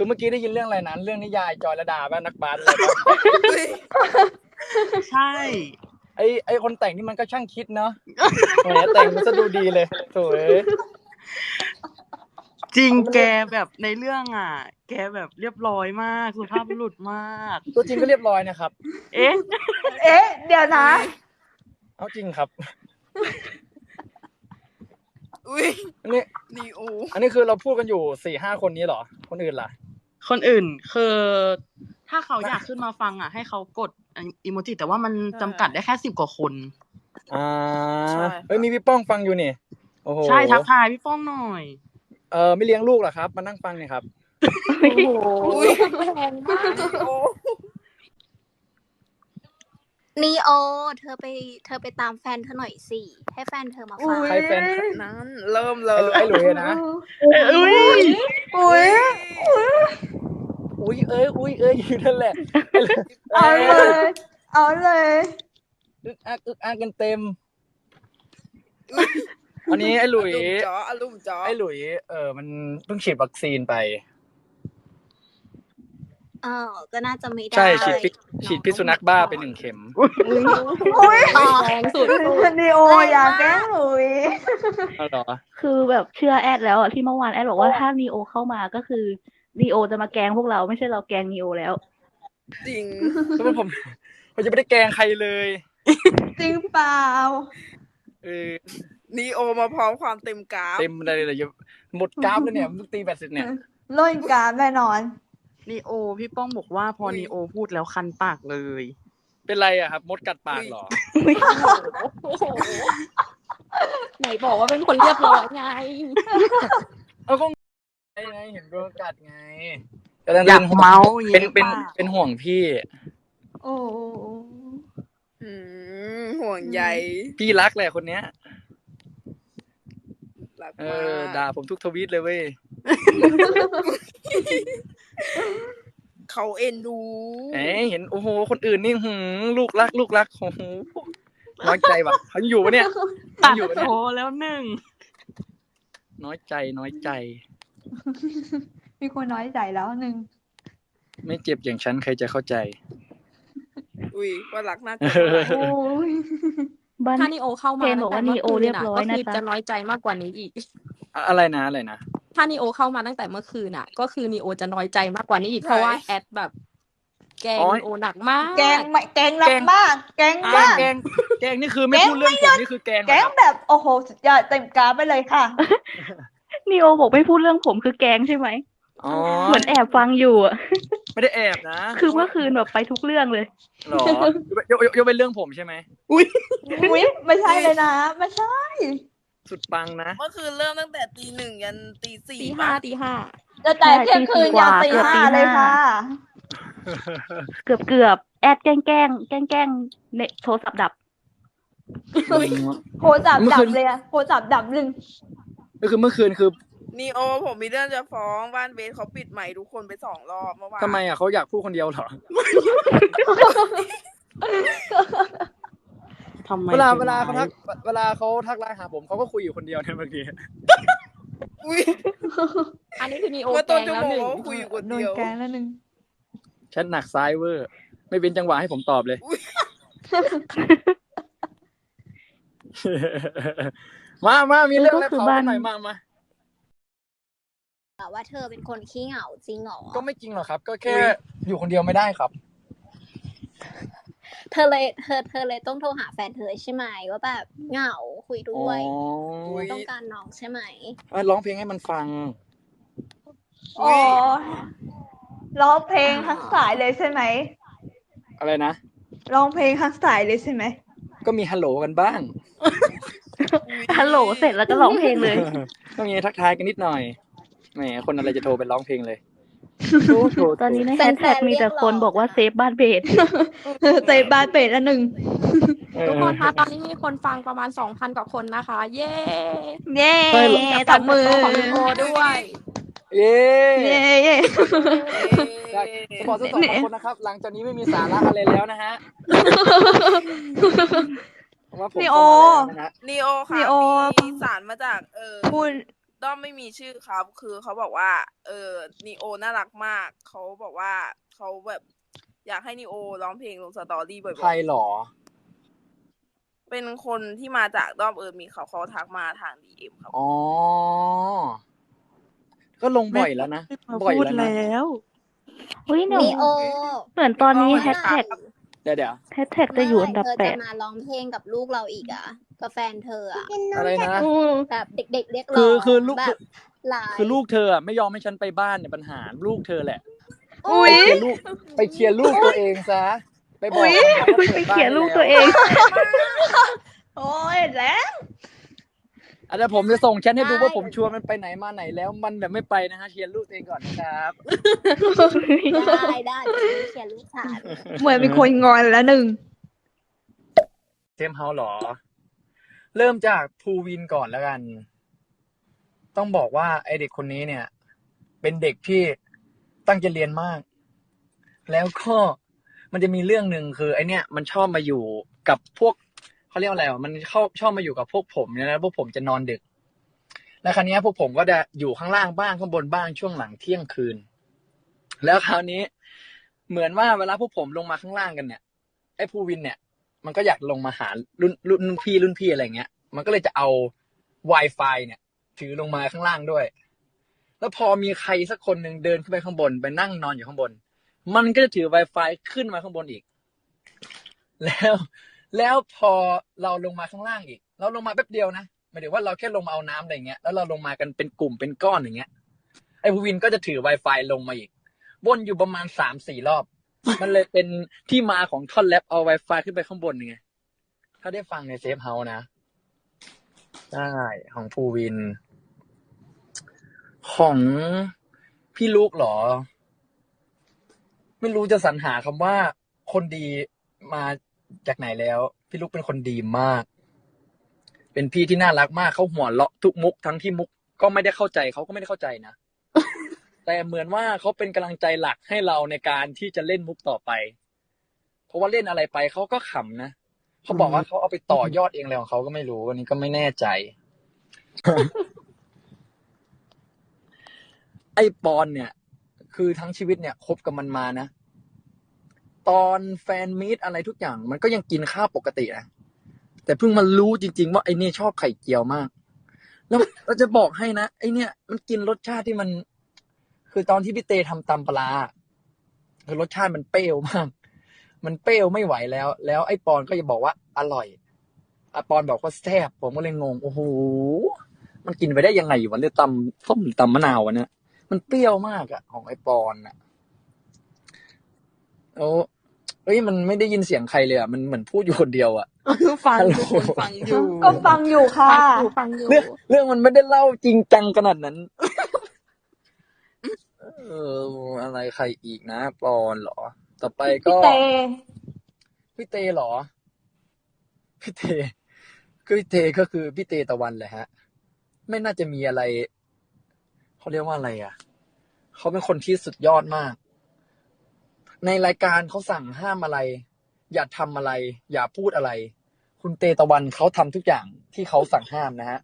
คือเมื่อกี้ได้ยินเรื่องอะไรนั้น เรื่องนิยายจอยระดาบ้านักบาสอะไรปะใช่ ไอไอคนแต่งนี่มันก็ช่างคิดเนาะแหมแต่งมันจะดูดีเลยสวยจริงแกแบบในเรื่องอะ แกแบบเรียบร้อยมากสุภาพบุรุษมาก ตัวจริงก็เรียบร้อยนะครับ เอ๊ะเอ๊ะ เดี๋ยวนะ เอาจริงครับ อุ้ยอันนี้ นีโออันนี้คือเราพูดกันอยู่สี่ห้าคนนี้เหรอ คนอื่นล่ะ คนอื่นคือถ้าเขาอยากขึ้นมาฟังอะ ให้เขากดอีโมจิแต่ว่ามันจำกัดได้แค่สิบกว่าคน อ่าเฮ้ยมีพี่ป้องฟังอยู่นี่โอ้โหใช่ทักทายพี่ป้องหน่อย เออไม่เลี้ยงลูกเหรอครับ มานั่งฟังเนี่ยครับโอ้โหอุ้ยแรงมากนีโอนีโอ เธอไป เธอไปตามแฟนเธอหน่อยสิ ให้แฟนเธอมาฟังใครแฟนนั้น เริ่มเลไอ้ยหลุยไอ้หลุยนะ อุ้ยอุ้ย อุ้ยเอ้ยอุ้ยเอ้ยอยู่นั่นแหละไอ้หลุยเอาเลย เอาเลยอึกอักอึกอักกันเต็ม อันนี้ไอ้หลุยอารมณ์จ้ออารมณ์จ้อไอ้หลุย เออมันเพิ่งฉีดวัคซีนไปเออก็น่าจะไม่ได้ใช่ฉีดพิษฉีดพิษสุนัขบ้าไปหนึ่งเข็มอุ้ยอ๋อแรงสุดนีโออย่าแกล้งหลุยเอาเหรอคือแบบเชื่อแอดแล้วอะที่เมื่อวานแอดบอกว่าถ้านีโอเข้ามาก็คือ นีโอจะมาแกล้งพวกเราไม่ใช่เราแกล้งนีโอแล้ว จริงแล้วมันผมผมจะไม่ได้แกล้งใครเลย จริงเปล่าเออนีโอมาพร้อมความเต็มกราฟเต็มเลยเลยยังหมดกราฟแล้วเนี่ยมึงตีแบตเสร็จเนี่ยล่นกรามแน่นอนนีโอ พี่ป้องบอกว่าพอนีโอพูดแล้วคันปากเลย เป็นไรอะครับ มดกัดปากเหรอโอ้โหไหนบอกว่าเป็นคนเรียบร้อยไง เอาก็ ไงไงเห็นโดนกัดไงกำลังอยากเมาส์อย่างเป็นนี้เป็นหรือปล่าเป็นห่วงพี่ โอ้โหอืมห่วงใยพี่รักแหละคนเนี้ย รักเอมาอกด่าผมทุกทวีตเลยเว้ย เขาเอ็นดู เอ้ยเห็นโอ้โห คนอื่นนี่หืมลูกรัก ลูกรักโอ้โหน้อยใจว่ะเขาอยู่ปะเนี่ย ตัดอยู่ปะโทเนี่ยแล้วหนึ่งน้อยใจน้อยใจ มีคนน้อยใจแล้วหนึ่งไม่เจ็บอย่างฉันใครจะเข้าใจ อุ้ยว่ารักน่าจะโอ้ยบ้านถ้านีโอเข้ามาเจนบอกว่านีโอเรียบร้อยนะก็คือจ๊ะจะน้อยใจมากกว่านี้อีกอะอะไรนะอะไรนะถ้านีโอเข้ามาตั้งแต่เมื่อคืนอะ ก็คือนีโอจะน้อยใจมากกว่านี้อีกเพราะว่าแอดแบบ แกล้งนีโอหนักมาก แกงไม่แกงหนักมาก แกงแกล้มางกแกล้งแกล้งนี่คือไม่พูดเรื่องผมนี่คือแกล้งเหรแกองครับแบบโอ้โหสุดยอดเต็มกราฟไปเลยค่ะ นีโอบอกไม่พูดเรื่องผมคือแกล้งใช่ไหมอ๋อเหมือนแอบฟังอยู่อะ ไม่ได้แอบนะ คือเมื่อคืนแบบไปทุกเรื่องเลยหรอยกยกยกเป็นเรื่องผมใช่ไหมอุ้ยไม่ใช่เลยนะ ไม่ใช่ สุดปังนะ เมื่อคืนเริ่มตั้งแต่ตีหนึ่งยันตีสี่ตีห้าตีห้าจะแต่เที่ยงคืนยันตีห้าเลยค่ะ เกือบเกือบๆแอดแกล้งแกล้งแกล้งแกล้งเน็ตโทรศัพท์ดับโคจับดับเลยอะโคจับดับหนึ่ง ก็คือเมื่อคืนคือนีโอผมมีเรื่องจะฟ้องบ้านเบสเขาปิดใหม่ทุกคนไปสองรอบเมื่อวานทำไมอะเขาอยากพูดคนเดียวเหรอ ทำไมเวลาถึงเวลาเขาทักร้ยเวลาเขาทักไลน์หาผมเขาก็คุยอยู่คนเดียวเนี่ยเมื่อกี้อุ้ยอันนี้คือนีโอเมื่อแกต้ล้นงชั่วแล้วโมหงนึ่งเขาคุยอยู่คนโดนเดียว แกงแล้วหนึ่งฉันหนักซ้ายเวอร์ ไม่เป็นจังหวะให้ผมตอบเลย มามามีเรื่องอะไรก็คือเผาบ้ากันนหน่อยมามาว่าเธอเป็นคนขี้เหงาจริงเหรอก็ไม่จริงหรอกครับ ก็แค่อยู่คนเดียวไม่ได้ครับ เธอเลยเธอเธอเลยต้องโทรหาแฟนเธอใช่ไหมว่าแบบเหงาคุยอ๋ด้วยอต้องการน้องใช่ไหมเอ้ยร้องเพลงให้มันฟังอ๋อร้องเพลงทั้งสายเลยใช่ไหมอะไรนะร้องเพลงทั้งสายเลยใช่ไหมก็มีฮัลโหลกันบ้าง ฮัลโหลเสร็จแล้วก็ร้องเพลงเลยก็มีทักทายกันนิดหน่อยแหมคนอะไรจะโทรไปร้องเพลงเลยโทรโทรตอนนี้ในแฟแฮนชๆแท็กมีแต่เรียกร้องคนบอกว่าเซฟบ้านเบสเตะบานเป็ดละหนึ่งเออทุกคนคะตอนนี้มีคนฟังประมาณสองพันกว่าคนนะคะ เย้เย้ใช่เหรอตบมือของนีโอด้วย เย้เย้เย้ได้จะบอกสักสองสามคนนะครับ หลังจากนี้ไม่มีสาระอะไรแล้วนะฮะ เพราะว่าผมนีโอ เข้ามาแล้วนะฮะ นีโอค่ะนีโอ มีสารมาจากเออพูด ด้อมไม่มีชื่อครับ คือเขาบอกว่า เออนีโอน่ารักมาก เขาบอกว่าเขาแบบอยากให้นีโอร้องเพลงลงสตอรี่บ่ใครอยหรอ ๆ เป็นคนที่มาจากด้อมเออมีเขาเขาทักมาทางดีเอ็มครับ อ๋อ ก็ลงบ่อยแล้วนะ มาบ่อยพูดแล้วนะ แล้วเฮ้ยเดี๋ยวนีโอ เหมือนตอนนี้ก็แฮชแท็กเดี๋ยวเดี๋ยวแฮชแท็กจะอยู่อันดับเธอแปจะดมาร้องเพลงกับลูกเราอีกอะกับแฟนเธออะอะไรนะอืมแบบเด็ก ๆ เรียกร้คือองคือลูกแบบหลายคือลูกเธออะไม่ยอมให้ฉันไปบ้านเนี่ยปัญหาลูกเธอแหละอุ้ยไปเคลียร์ลูกไปเคลียร์ลูกตัวเองซะไปบอกอุ๊ยเขาว่าไปเขียนลูกตัวเอง โอ้ยแล้ว อาจจะผมจะส่งแชทให้ดูว่าผมชวนมันไปไหนมาไหนแล้ว มันแบบไม่ไปนะฮะเคลียร์ลูกตัวเองก่อนนะครับได้ได้เดี๋ยวเขียนลูกสาวเหมือนมีคนงอนแล้วหนึ่งเทมเฮาส์หรอ เริ่มจากภูวินก่อนแล้วกัน ต้องบอกว่าไอเด็กคนนี้เนี่ย เป็นเด็กที่ตั้งใจเรียนมาก แล้วก็มันจะมีเรื่องหนึ่งคือ ไอเนี่ยมันชอบมาอยู่กับพวก เขาเรียกอะไรวะมันเข้าชอบมาอยู่กับพวกผมเนี่ยนะพวกผมจะนอนดึก แล้วคราวนี้พวกผมก็จะอยู่ข้างล่างบ้างข้างบนบ้างช่วงหลังเที่ยงคืน แล้วคราวนี้เหมือนว่าเวลาพวกผมลงมาข้างล่างกันเนี่ยไอ้ภูวินเนี่ย มันก็อยากลงมาหารุ่นรุ่นรุ่นพี่รุ่นพี่อะไรเงี้ย มันก็เลยจะเอา Wi-Fi เนี่ย ถือลงมาข้างล่างด้วย แล้วพอมีใครสักคนหนึ่งเดินขึ้นไปข้างบน ไปนั่งนอนอยู่ข้างบน มันก็จะถือ Wi-Fi ขึ้นมาข้างบนอีก แล้ว แล้วพอเราลงมาข้างล่างอีก เราลงมาแป๊บเดียวนะหมายถึงว่าเราแค่ลงมาเอาน้ำอะไรเงี้ยแล้วเราลงมากันเป็นกลุ่มเป็นก้อนอย่างเงี้ยไอ้ภูวินก็จะถือ Wi-Fi ลงมาอีกวนอยู่ประมาณสามสี่รอบ มันเลยเป็นที่มาของท่อนแรปเอา Wi-Fi ขึ้นไปข้างบนไงถ้าได้ฟังในเซฟเฮาส์นะได้ของภูวิน ของพี่ลูกเหรอ ไม่รู้จะสรรหาคำว่าคนดีมา จากไหนแล้ว พี่ลูกเป็นคนดีมาก เป็นพี่ที่น่ารักมากเขาหัวเราะทุกมุกทั้งที่มุกก็ไม่ได้เข้าใจเขาก็ไม่ได้เข้าใจนะแต่เหมือนว่าเขาเป็นกำลังใจหลักให้เราในการที่จะเล่นมุกต่อไป เพราะว่าเล่นอะไรไปเขาก็ขำนะเขาบอกว่าเขาเอาไปต่อยอดเองอะไรของเขาก็ไม่รู้อันนี้ก็ไม่แน่ใจ ไอ้ปอนเนี่ย คือทั้งชีวิตเนี่ยคบกับมันมานะ ตอนแฟนมีตอะไรทุกอย่าง มันก็ยังกินข้าวปกตินะแต่เพิ่งมารู้จริง ๆ ว่าไอ้เนี่ยชอบไข่เจียวมาก แล้วเราจะบอกให้นะไอ้เนี่ย มันกินรสชาติที่มัน คือตอนที่พี่เตทำตำปลาคือรสชาติมันเปรี้ยวมาก มันเปรี้ยวไม่ไหวแล้ว แล้วไอ้ปอนก็จะบอกว่า อร่อยอปอนบอกว่าแซ่บผมก็เลยงงโอ้โหมันกินไปได้ยังไงวะเนี่ยตำส้มตำมะนาววะเนี่ยมันเปรี้ยวมากอะของไอ้ปอนอะโอ้ เอ้ยมันไม่ได้ยินเสียงใครเลยอะมันเหมือนพูดอยู่คนเดียวอะฟังฮัลโหลทุกคนฟังอยู่ ก็ฟังอยู่ค่ะฟังอยู่ฟังอยู่เรื่องเรื่องมันไม่ได้เล่าจริงจังขนาดนั้น เอออะไรใครอีกนะปอนเหรอ ต่อไปก็พี่เตพี่เตเหรอพี่เตคือพี่เตก็คือพี่เตตะวันแหละฮะ ไม่น่าจะมีอะไรเขาเรียกว่าอะไรอะเขาเป็นคนที่สุดยอดมาก ในรายการเขาสั่งห้ามอะไร อย่าทำอะไร อย่าพูดอะไร คุณเตตะวันเขาทำทุกอย่างที่เขาสั่งห้ามนะฮะ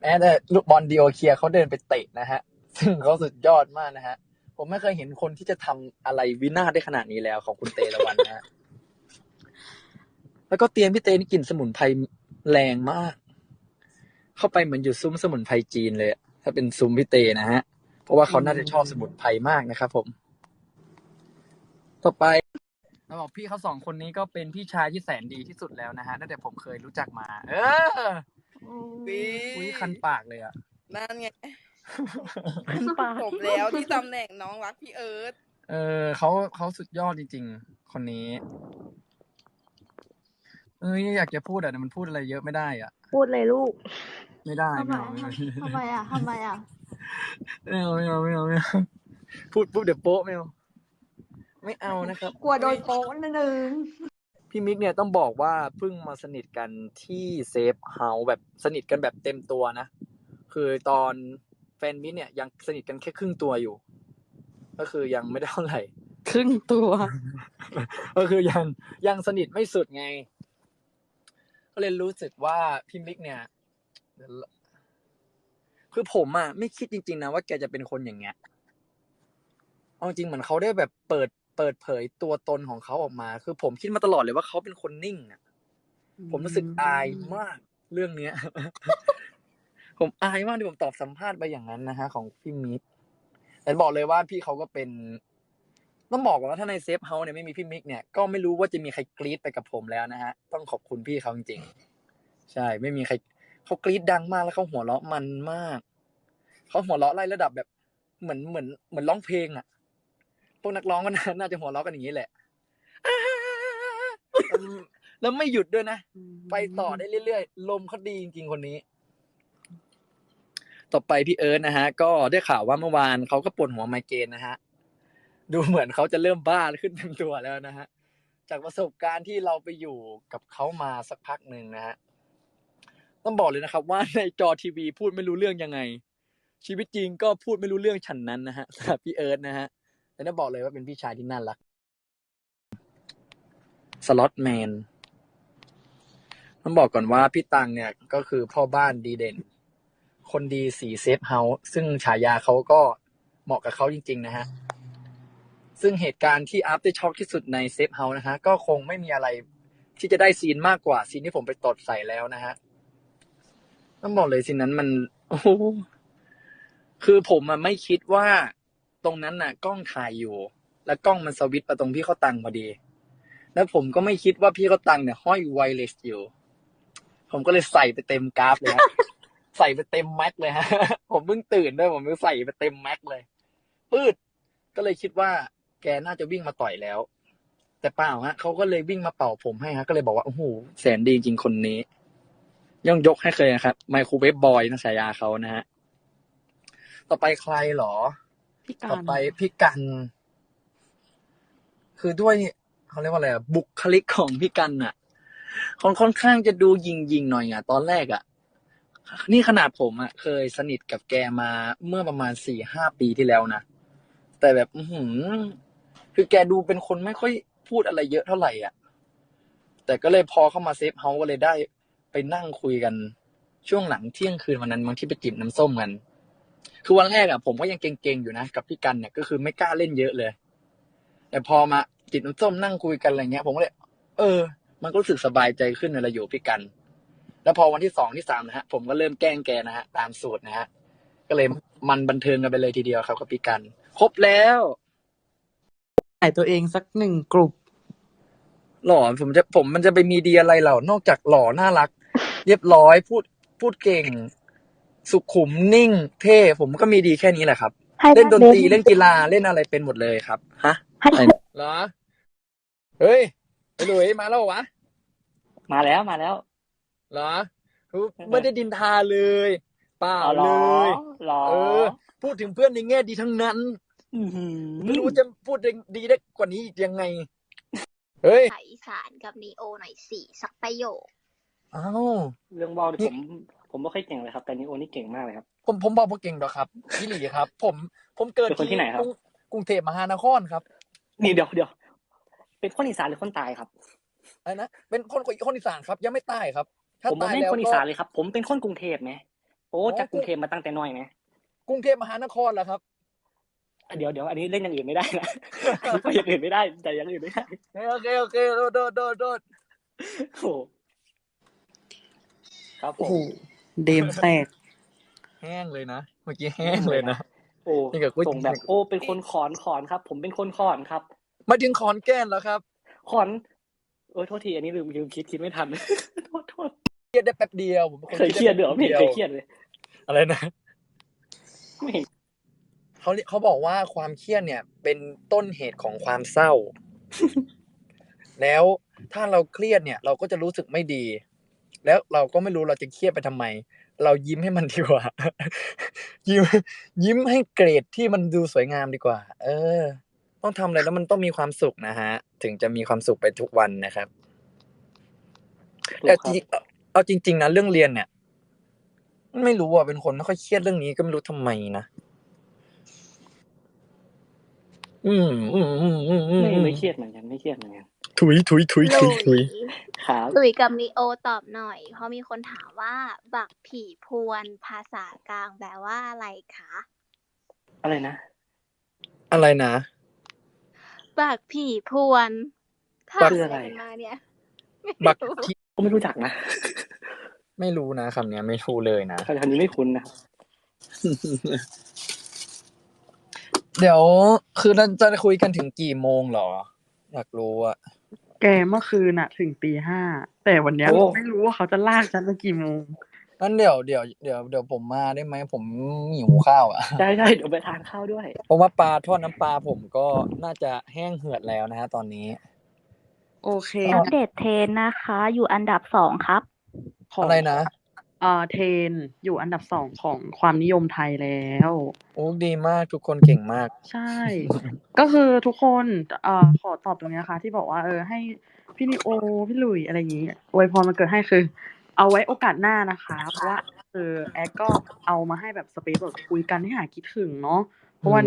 แม้แต่ลูกบอลดีโอเคียเขาเดินไปเตะนะฮะ ซึ่งเขาสุดยอดมากนะฮะ ผมไม่เคยเห็นคนที่จะทำอะไรวินาศได้ขนาดนี้แล้วของคุณเตตะวันนะฮะแล้วก็เตียงพี่เตนี่กลิ่นสมุนไพรแรงมาก เข้าไปเหมือนอยู่ซุ้มสมุนไพรจีนเลย ถ้าเป็นซุ้มพี่เตนะฮะ เพราะว่าเขาน่าจะชอบสมุนไพรมากนะครับผม ต่อไปเราบอกพี่เขาสองคนนี้ก็เป็นพี่ชายที่แสนดีที่สุดแล้วนะฮะตั้งแต่ผมเคยรู้จักมา เออปีอุ้ยคันปากเลยอะนั่นไงปากจบแล้วที่ตำแหน่งน้องรักพี่เอิร์ธเออเขาเขาสุดยอดจริง ๆ คนนี้ เอ้ยอยากจะพูดอะแต่มันพูดอะไรเยอะไม่ได้อะ พูดเลยลูก ไม่ได้ทำไมไม่เอาไม่เอาทำไมอะทำไมอะไม่เอาไม่เอาไม่เอาไม่เอาพูดปุ๊บเดี๋ยวโป๊ะไม่เอา ไม่เอานะครับ กลัวโดนโป๊ะนิดนึงพี่มิกเนี่ยต้องบอกว่าเพิ่งมาสนิทกันที่เซฟเฮาส์แบบสนิทกันแบบเต็มตัวนะ คือตอนแฟนมิกเนี่ยยังสนิทกันแค่ครึ่งตัวอยู่ ก็คือยังไม่ได้เท่าไหร่ ครึ่งตัว ก็คือยังยังสนิทไม่สุดไง ก็เลยรู้สึกว่าพี่มิกเนี่ย คือผมอะไม่คิดจริง ๆนะว่าแกจะเป็นคนอย่างเงี้ยเอาจริงเหมือนเขาได้แบบเปิด เปิดเผยตัวตนของเขาออกมา คือผมคิดมาตลอดเลยว่าเขาเป็นคนนิ่งอะผมรู้สึกอายมากเรื่องเนี้ย ผมอายมากที่ผมตอบสัมภาษณ์ไปอย่างนั้นนะฮะ ของพี่มิกแต่บอกเลยว่าพี่เขาก็เป็นต้องบอกว่าถ้าในเซฟเฮาส์เนี่ยไม่มีพี่มิกเนี่ยก็ไม่รู้ว่าจะมีใครกรี๊ดไปกับผมแล้วนะฮะ ต้องขอบคุณพี่เขาจริงๆใช่ ไม่มีใครเขากรี๊ดดังมากแล้วเขาหัวเราะมันมากเขาหัวเราะไล่ระดับแบบเหมือนเหมือนเหมือนร้องเพลงอะ วกนักร้องก็น่าน่าจะหัวเราะกันอย่างนี้แหละแล้วไม่หยุดด้วยนะ ไปต่อได้เรื่อยๆ ลมเขาดีจริงๆคนนี้ ต่อไปพี่เอิร์ธนะฮะ ก็ได้ข่าวว่าเมื่อวานเขาก็ปวดหัวไมเกรนนะฮะ ดูเหมือนเขาจะเริ่มบ้าขึ้นเต็มตัวแล้วนะฮะ จากประสบการณ์ที่เราไปอยู่กับเขามาสักพักหนึ่งนะฮะ ต้องบอกเลยนะครับ ว่าในจอทีวีพูดไม่รู้เรื่องยังไง ชีวิตจริงก็พูดไม่รู้เรื่องฉันนั้นนะฮะสำหรับพี่เอิร์ธนะฮะ แต่ต้บอกเลยว่าเป็นพี่ชายที่น่ารัก สล็อตแมน ต้องบอกก่อนว่าพี่ตังเนี่ยก็คือพ่อบ้านดีเด่น คนดีสีเซฟเฮาส์ซึ่งฉายาเขาก็เหมาะกับเขาจริง ๆ นะฮะ ซึ่งเหตุการณ์ที่อัพได้ช็อกที่สุดในเซฟเฮาส์นะฮะ ก็คงไม่มีอะไรที่จะได้ซีนมากกว่าซีนที่ผมไปตดใส่แล้วนะฮะ ต้องบอกเลยซีนนั้นมัน โอ้คือผมอะไม่คิดว่า รงนั้นน่ะ กล้องถ่ายอยู่ แล้วกล้องมันสวิตช์มาตรงพี่เขาตังพอดี แล้วผมก็ไม่คิดว่าพี่เขาตังเนี่ยห้อยไวเลสอยู่ ผมก็เลยใส่ไปเต็มกราฟเลยฮะใส่ไปเต็มแม็กเลยฮะ ผมเพิ่งตื่นด้วยผมเลยใส่ไปเต็มแม็กเลยปืดก็เลยคิดว่าแกน่าจะวิ่งมาต่อยแล้ว แต่เปล่าฮะเขาก็เลยวิ่งมาเป่าผมให้ฮะ ก็เลยบอกว่าโอ้โหแสนดีจริงคนนี้ ย่องยกให้เคยนะครับไมโครเวฟบอยนะฉายาเขานะฮะต่อไปใครหรอ พี่กาต่อรไปพี่กัน คือด้วยเขาเรียกว่าอะไรอะบุคลิกของพี่กันอะค่อนค่อนข้างจะดูยิงยิงๆหน่อยอะตอนแรกอะนี่ขนาดผมอะเคยสนิทกับแกมาเมื่อประมาณสี่ห้าปีที่แล้วนะแต่แบบอือหือคือแกดูเป็นคนไม่ค่อยพูดอะไรเยอะเท่าไหร่อะ แต่ก็เลยพอเข้ามาเซฟเฮาส์ก็เลยได้ไปนั่งคุยกันช่วงหลังเที่ยงคืนวันนั้นบางที่ไปจิบน้ำส้มกัน คือวันแรกอะผมก็ยังเก่งๆอยู่นะกับพี่กันเนี่ยก็คือไม่กล้าเล่นเยอะเลย แต่พอมาจิบน้ำส้มนั่งคุยกันอะไรเงี้ย ผมก็เลยเออ มันก็รู้สึกสบายใจขึ้นเวลาอยู่กับพี่กัน แล้วพอวันที่สองที่สามนะฮะผมก็เริ่มแกล้งแกนะฮะตามสูตรนะฮะก็เลยมันบันเทิงกันไปเลยทีเดียวครับกับพี่กัน ครบแล้วถ่ายตัวเองสักหนึ่งกลุ่มหล่อผมจะผมมันจะไปมีดีอะไรเหล่านอกจากหล่อน่ารัก เรียบร้อยพูดพูดเก่ง สุขุมนิ่งเท่ผมก็มีดีแค่นี้แหละครับ ให้เล่นดนตรีบสเล่นกีฬาเล่นอะไรเป็นหมดเลยครับฮะให้เหรอเฮ้ยไอ้หลุยมาแล้วเหรอวะมาแล้วมาแล้วเหรอไม่ได้ดินทาเลยเปล่าอ๋อเหรเลอยหรอเออ พูดถึงเพื่อนในแง่ดีทั้งนั้นอื้อหือไม่รู้จะพูดได้ดีได้กว่านี้อีกยังไง เฮ้ยภาษาอีสานกับนีโอหน่อยสิสักประโยคอ้าวเรื่องว่าวนี่ผม ผมไม่ค่อยเก่งเลยครับ แต่นิโอนี่เก่งมากเลยครับ ผมผมบอกว่าเก่งดอกครับพี่หลีครับ ผมผมเกิดเป็นคนที่ไหนครับกงกรุงเทพมหานครครับ นี่เดี๋ยวเดี๋ยวเป็นคนอีสานหรือคนใตายครับอะไรนะเป็นคนคนอีสานครับ ยังไม่ใต้ครับถ้าผมบอกตายไม่แล้วคนอีก็สานเลยครับ ผมเป็นคนกรุงเทพไหมโอ้อ๋อจากกรุงเทพมาตั้งแต่น้อยไหมกรุงเทพมหานครเหรอครับอะเดี๋ยวเดี๋ยวอันนี้เล่นอย่างอื่นไม่ได้นะไปอย่างอื่นไม่ได้ แต่อย่างอื่นไม่ได้โอเคโอเคโดดโดดโดดโดดโอ้โหครับผโอ้โหม เดมแตก แห้งเลยนะ เมื่อกี้แห้งเลยนะ โอ้นี่กับก๋วยส่งแบบโอ้ เป็นคนขอนขอนครับ ผมเป็นคนขอนครับ มาถึงขอนแก่นแล้วครับ ขอนเออโทษที อันนี้ลืมลืมคิดคิดไม่ทัน โทษโทษเครียดได้แป๊บเดียว ผมเป็นคนเคยเครียดเดี๋ยวไม่แป๊บเห็นเคยเครียดเลย อะไรนะไม่เห็นเขาเรียกเขาบอกว่าความเครียดเนี่ย เป็นต้นเหตุของความเศร้า แล้วถ้าเราเครียดเนี่ย เราก็จะรู้สึกไม่ดี แล้วเราก็ไม่รู้เราจะเครียดไปทำไม เรายิ้มให้มันดีกว่า ยิ้มยิ้มให้เกรดที่มันดูสวยงามดีกว่า เออ ต้องทำอะไรแล้วมันต้องมีความสุขนะฮะ ถึงจะมีความสุขไปทุกวันนะครับถูกแต่คจรับริงๆเอาจริง ๆนะเรื่องเรียนเนี่ย ไม่รู้อะเป็นคนไม่ค่อยเครียดเรื่องนี้ก็ไม่รู้ทำไมนะอืมอืมอืมอืมอืมไม่ไม่เครียดเหมือนกันไม่เครียดเหมือนกัน ถุยถุยถุยหถุลุยถุยยครับหลุยกับนีโอตอบหน่อย เพราะมีคนถามว่า บักผีพวนภาษากลางแปลว่าอะไรคะ อะไรนะ อะไรนะ บักผีพวนถ้าบักคืออะไรเรียนมาเนี่ยบักไม่รู้ที่ก็ไม่รู้จักนะไม่รู้นะคำเนี้ยไม่รู้เลยนะคำนี้ไม่คุ้นนะครับเดี๋ยวคือเราจะคุยกันถึงกี่โมงเหรอ อยากรู้อะ แกเมื่อคืนอะถึงตีห้าแต่วันเนี้ยโอ้ ไม่รู้ว่าเขาจะลากฉันไปกี่โมงงั้นเดี๋ยวเดี๋ยวเดี๋ยวเดี๋ยวผมมาได้ไหมผมหิวข้าวอะได้ได้เดี๋ยวไปทานข้าวด้วย เพราะว่าปลาทอดน้ำปลาผมก็น่าจะแห้งเหือดแล้วนะฮะตอนนี้ โอเคอัปเดตเทรนนะคะ อยู่อันดับสองครับ ของอะไรนะ เอ่อเทรนอยู่อันดับสองของความนิยมไทยแล้ว โอ้ดีมากทุกคนเก่งมาก ใช่ ก็คือทุกคนเอ่อขอตอบตรงนี้นะคะที่บอกว่า เออ ให้พี่นิโอพี่หลุยอะไรอย่างนี้อวยพรมาเกิดให้คือ เอาไว้โอกาสหน้านะคะเพราะว่าเออแอดก็เอามาให้แบบสเปซแบบคุยกันให้หาคิดถึงเนาะเพราะว่า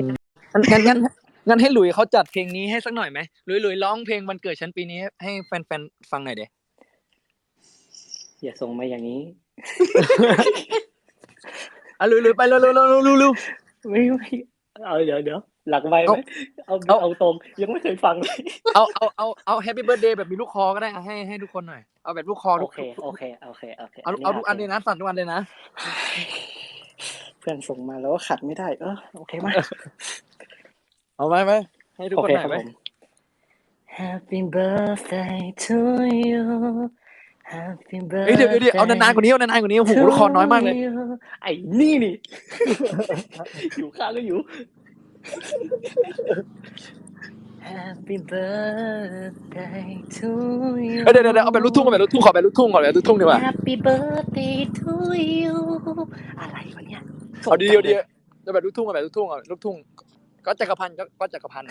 งั้นงั้นงั้นงั้นให้หลุยเขาจัดเพลงนี้ให้สักหน่อยไหมหลุยหลุยร้องเพลงวันเกิดฉันปีนี้ให้แฟนๆฟังหน่อยเด อย่าส่งมาอย่างนี้อะหลุยหลุยไปเร็วเร็วเร็วเร็วเร็วเร็วไม่ไม่เอาเดี๋ยวเดี๋ยวหลักไว้ไหมเอาเอาเอาตรงยังไม่เคยฟังเลยเอาเอาเอาเอาแฮปปี้เบิร์ดเดย์แบบมีลูกคอก็ได้อะให้ให้ทุกคนหน่อยเอาแบบลูกคอโอทุกเคโอเคโอเคโอเคเอาเอาทุกอันเลยนะสั่นทุกอันเลยนะเพื่อนส่งมาแล้วก็ขัดไม่ได้ เออโอเคมาเอาไหมไหมให้ทุกโอคนเคหน่คอรัยบไหมผม Happy birthday to you Happy เฮ้ยเดี๋ยวเดี๋ยวเดี๋ยวเอานานๆกว่านี้เอานานๆกว่านี้โอ้โหลูกคอน้อยมากเลย to you ไอ้นี่นี่ อยู่ข้างก็อยู่ Happy birthday to you เอ้ยเดี๋ยวเดี๋ยวเดี๋ยวเอาแบบลูกทุ่งเอาแบบลูกทุ่งขอแบบลูกทุ่งก่อนแบบลูกทุ่งดีกว่า Happy birthday to you อะไรวะเนี่ยเอาดีเอาดีเอาแบบลูกทุ่งเอาแบบลูกทุ่งเอาลูกทุ่งก็จักรพันธ์ก็ก็จักรพันธ์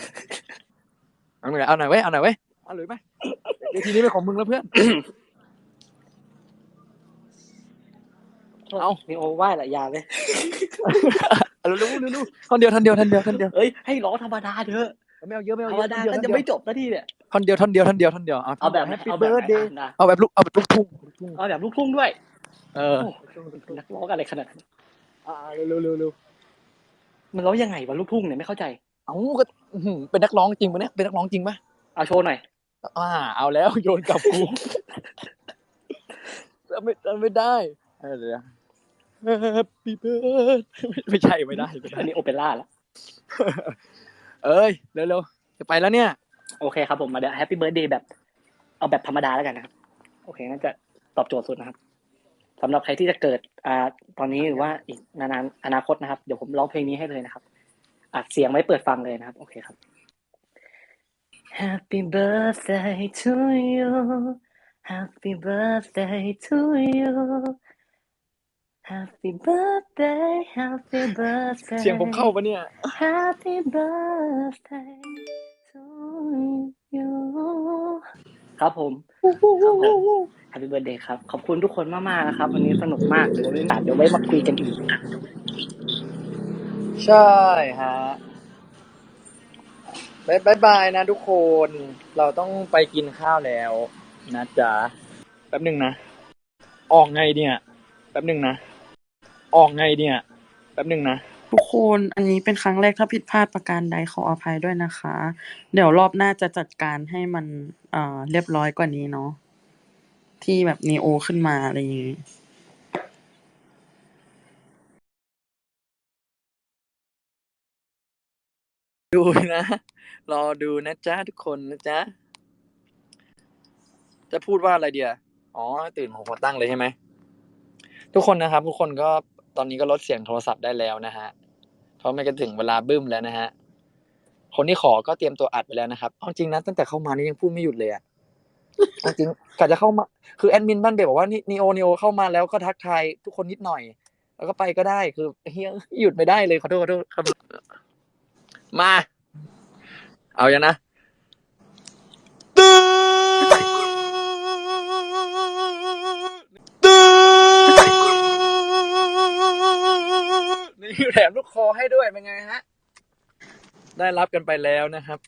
เอาหน่อยเอาหน่อยเว้ยเอาหน่อยเว้ยเอาหลุยไหมเดี๋ยวทีนี้เป็นของมึงแล้วเพื่อน เอานี่โอไหว้ละอยาเลยเอาเร็วเร็วเร็วเร็วท่อนเดียวท่อนเดียวท่อนเดียวท่อนเดียวเอ้ยให้ร้องธรรมดาเถอะไม่เอาเยอะไม่ธเอารเยรมอะดาท่อนก็เดีจะยวไม่จบนาทีเนี่ยท่อนเดียวท่อนเดียวท่อนเดียวท่อนเดียวเอาเอาแบบแฮปปี้เอาแบเบิบร์ดเดย์นะเอาแบบลูกเอาแบบลูกทุ่งลูกทุ่งเอาแบบลูกทุ่งด้วย เออโอ้เป็นนักร้องอะไรขนาดนั้นอ่าเร็วเร็วเร็วเร็วมันร้องยังไงวะลูกทุ่งเนี่ยไม่เข้าใจเอาก็อื้อหือเป็นนักร้องจริงปะเนี่ยเป็นนักร้องจริงปะเอาโชว์หน่อยอ่า เอาแล้วโยนกลับกูทำไม่ทำไม่ได้เออเดี๋ยว Happy birthday ไม่ใช่ไม่ได้ไม่ได้อันนี้โอเปร่าละเอ้ยเร็วเร็วจะไปแล้วเนี่ย โอเคครับผมมาเดี๋ยวแฮปปี้เบิร์ดเดย์แบบ เอาแบบธรรมดาแล้วกันนะครับ โอเคน่าจะตอบโจทย์สุดนะครับสำหรับใครที่จะเกิดอ่าตอนนี้หรือว่าอีกนานๆอนาคตนะครับ เดี๋ยวผมร้องเพลงนี้ให้เลยนะครับอัดเสียงไว้เปิดฟังเลยนะครับ โอเคครับ Happy birthday to you Happy birthday to you Happy birthday Happy birthday เสียงผมเข้าปะเนี่ย Happy birthday to you ครับผมครับผม Happy birthday ครับ ขอบคุณทุกคนมากๆนะครับ วันนี้สนุกมากเดี๋ยวไว้เดี๋ยวไว้มาคุยกันอีก ใช่ฮะบายบายบายนะทุกคน เราต้องไปกินข้าวแล้ว นะจ๊ะ แป๊บหนึ่งนะ ออกไงเนี่ย แป๊บหนึ่งนะ ออกไงเนี่ยแป๊บหนึ่งนะ ทุกคนอันนี้เป็นครั้งแรกถ้าผิดพลาดประการใดขออภัยด้วยนะคะ เดี๋ยวรอบหน้าจะจัดการให้มันเอ่อเรียบร้อยกว่านี้เนาะที่แบบนีโอขึ้นมาอะไรอย่างงี้ดูนะ รอดูนะจ๊ะทุกคนนะจ๊ะ จะพูดว่าอะไรเดียอ๋อ ตื่นผมขอตั้งเลยใช่ไหม ทุกคนนะครับ ทุกคนก็ ตอนนี้ก็ลดเสียงโทรศัพท์ได้แล้วนะฮะ เพราะไมันก็ถึงเวลาบึ้มแล้วนะฮะ คนที่ขอก็เตรียมตัวอัดไปแล้วนะครับเอาจริงนะตั้งแต่เข้ามานี่ยังพูดไม่หยุดเลยอะจริงกะจะเข้ามา คือแอดมินบ้านเบลบอกว่านี่นีโอนีโอเข้ามาแล้วก็ทักทายทุกคนนิดหน่อย แล้วก็ไปก็ได้ คือเฮียหยุดไม่ได้เลยขอโทษขอโทษครับ มา เอาอย่างนะ แถมลูกคอให้ด้วยเป็นไงฮะ ได้รับกันไปแล้วนะครับ